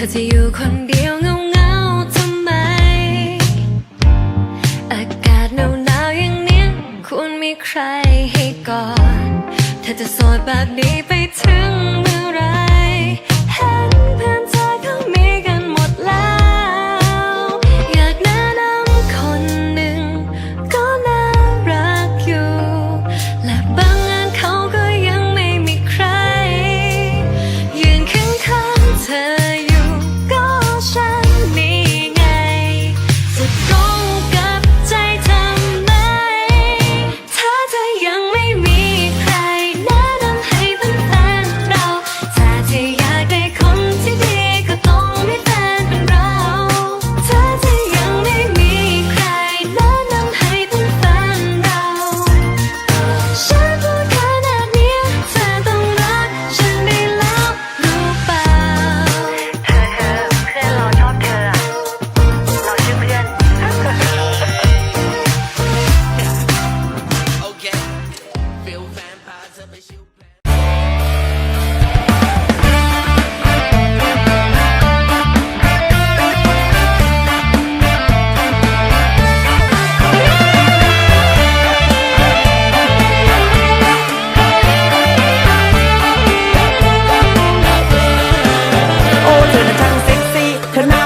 ธอจะอยู่คนเดียวเงาเงาทำไม อากาศหนาวหนาวอย่างนี้ควรมีใครให้กอดเธอจะโสดแบบนี้ไปถึงเมื่อไร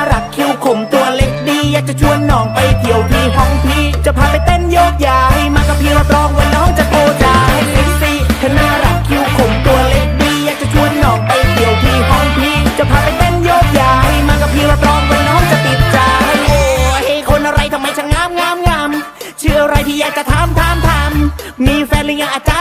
ารักคิ้วขมตัวเล็กดีอยากจะชวนน้องไปเที่ยวที่ห้องพี่ จะพาไปเต้นโยกย้ายมากับพี่รับรองว่าน้องจะโตจาให้เซ็กซี่เธอน่ารักคิ้วขมตัวเล็กดีอยากจะชวนน้องไปเที่ยวที่ห้องพี่ จะพาไปเต้นโยกย้ายมากับพี่รับรองว่าน้องจะติดใจโอ้ยคนอะไรทำไมช่างงามงามงามเชื่ออะไรพี่อยากจะถามถามถามมีแฟนหรือยังอาจารย์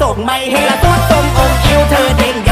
ส่งไม่ให้ละตัวตรงองค์เอวเธอเด้ง